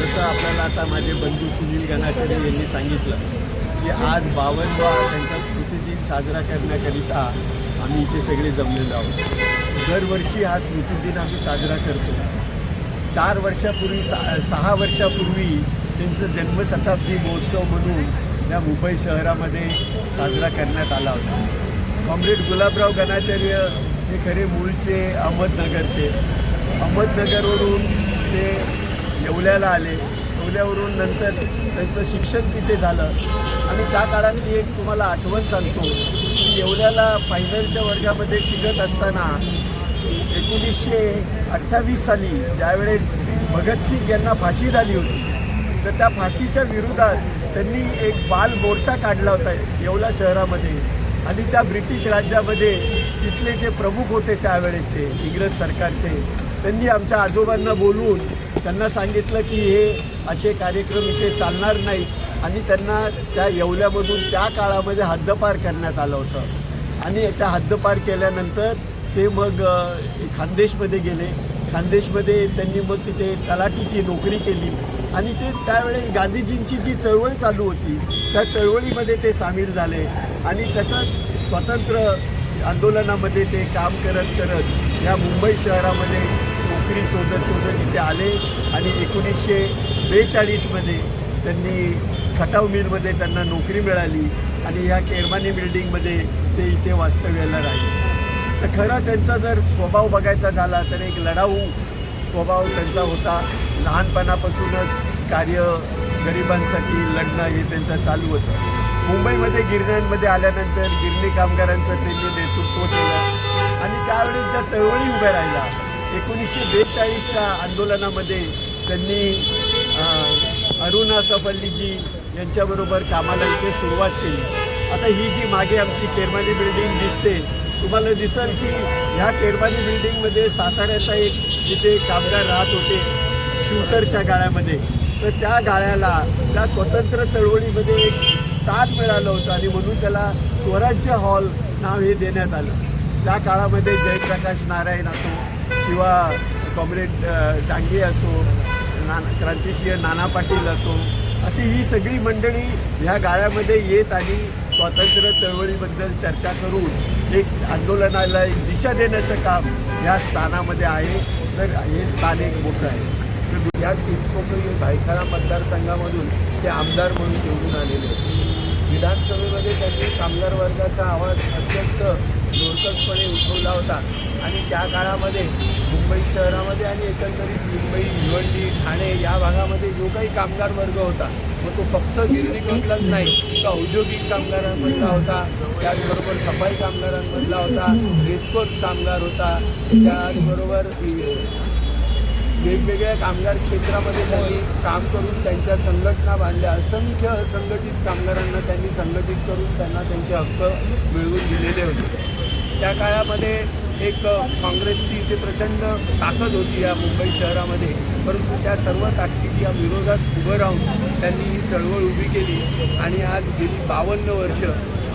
जसं आपल्याला आता माझे बंधू सुनील गणाचार्य यांनी सांगितलं की आज बावनवा त्यांचा स्मृतिदिन साजरा करण्याकरिता आम्ही इथे सगळे जमलेलो आहोत. दरवर्षी हा स्मृतिदिन आम्ही साजरा करतो. चार वर्षापूर्वी सा सहा वर्षापूर्वी त्यांचं जन्मशताब्दी महोत्सव म्हणून या मुंबई शहरामध्ये साजरा करण्यात आला होता. कॉम्रेड गुलाबराव गणाचार्य हे खरे मूळचे अहमदनगरचे. अहमदनगरवरून ते येवल्याला आले. येवल्यावरून नंतर त्यांचं शिक्षण तिथे झालं. आणि त्या काळातली एक तुम्हाला आठवण सांगतो. की येवल्याला फायनलच्या वर्गामध्ये शिकत असताना एकोणीसशे अठ्ठावीस साली ज्यावेळेस भगतसिंग यांना फाशी झाली होती तर त्या फाशीच्या विरोधात त्यांनी एक बाल मोर्चा काढला होता येवला शहरामध्ये. आणि त्या ब्रिटिश राज्यामध्ये तिथले जे प्रमुख होते त्यावेळेचे इंग्रज सरकारचे त्यांनी आमच्या आजोबांना बोलवून त्यांना सांगितलं की हे असे कार्यक्रम इथे चालणार नाही. आणि त्यांना त्या येवल्यामधून त्या काळामध्ये हद्दपार करण्यात आलं होतं. आणि त्या हद्दपार केल्यानंतर ते मग खानदेशमध्ये गेले. खानदेशमध्ये त्यांनी मग तिथे तलाठीची नोकरी केली. आणि ते त्यावेळी गांधीजींची जी चळवळ चालू होती त्या चळवळीमध्ये ते सामील झाले. आणि तसंच स्वतंत्र आंदोलनामध्ये ते काम करत करत या मुंबई शहरामध्ये नोकरी शोधत शोधत इथे आले आणि एकोणीसशे बेचाळीसमध्ये त्यांनी खटाव मिलमध्ये त्यांना नोकरी मिळाली आणि ह्या केरमानी बिल्डिंगमध्ये ते इथे वास्तव्याला राहिले. तर खरं त्यांचा जर स्वभाव बघायचा झाला तर एक लढाऊ स्वभाव त्यांचा होता. लहानपणापासूनच कार्य गरिबांसाठी लढणं हे त्यांचं चालू होतं. मुंबईमध्ये गिरण्यांमध्ये आल्यानंतर गिरणी कामगारांचं त्यांनी नेतृत्व केलं. आणि त्यावेळेस ज्या चळवळी उभ्या राहिल्या एकोणीसशे बेचाळीसच्या आंदोलनामध्ये त्यांनी अरुणा सफल्लीजी यांच्याबरोबर कामाला इथे सुरुवात केली. आता ही जी मागे आमची केरमाली बिल्डिंग दिसते तुम्हाला दिसेल की ह्या केरमाली बिल्डिंगमध्ये साताऱ्याचा एक जिथे कामगार राहत होते शूटरच्या गाळ्यामध्ये. तर त्या गाळ्याला त्या स्वतंत्र चळवळीमध्ये एक स्थान मिळालं होतं आणि म्हणून त्याला स्वराज्य हॉल नाव हे देण्यात आलं. त्या काळामध्ये जयप्रकाश नारायण असो किंवा कॉम्रेड डांगे असो नाना क्रांतिसिंह नाना पाटील असो अशी ही सगळी मंडळी ह्या गाळ्यामध्ये येत आणि स्वातंत्र्य चळवळीबद्दल चर्चा करून एक आंदोलनाला एक दिशा देण्याचं काम या स्थानामध्ये आहे. तर हे स्थान एक मोठं आहे. तर या चिंचपोकळी भायखळा मतदारसंघामधून ते आमदार म्हणून निवडून आलेले विधानसभेमध्ये त्यांनी कामगार वर्गाचा आवाज अत्यंत जोरकसपणे उठवला होता. आणि त्या काळामध्ये मुंबई शहरामध्ये आणि एकंदरीत मुंबई भिवंडी ठाणे या भागामध्ये जो काही कामगार वर्ग होता मग तो फक्त गिरणीकडलाच नाही तर औद्योगिक कामगारांमधला होता. त्याचबरोबर सफाई कामगारांमधला होता रेस्कोर्स कामगार होता. त्याचबरोबर वेगवेगळ्या कामगार क्षेत्रामध्ये त्यांनी काम करून त्यांच्या संघटना बांधल्या. असंख्य असंघटित कामगारांना त्यांनी संघटित करून त्यांना त्यांचे हक्क मिळवून दिलेले होते. त्या काळामध्ये एक काँग्रेसची इथे प्रचंड ताकद होती या मुंबई शहरामध्ये. परंतु त्या सर्व ताकदीच्या विरोधात उभं राहून त्यांनी ही चळवळ उभी केली आणि आज गेली बावन्न वर्ष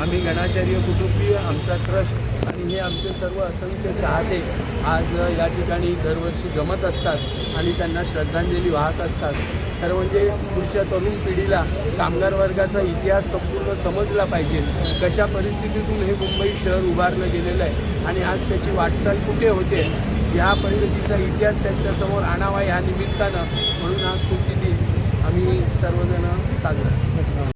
आम्ही गणाचार्य कुटुंबीय आमचा ट्रस्ट आणि हे आमचे सर्व असंख्य चाहते आज या ठिकाणी दरवर्षी जमत असतात आणि त्यांना श्रद्धांजली वाहत असतात. तर म्हणजे पुढच्या तरुण पिढीला कामगार वर्गाचा इतिहास संपूर्ण समजला पाहिजे. कशा परिस्थितीतून हे मुंबई शहर उभारलं गेलेलं आहे आणि आज त्याची वाटचाल कुठे होते या परिस्थितीचा इतिहास त्यांच्यासमोर आणावा या निमित्तानं म्हणून आज स्मृती दिन आम्ही सर्वजण साजरा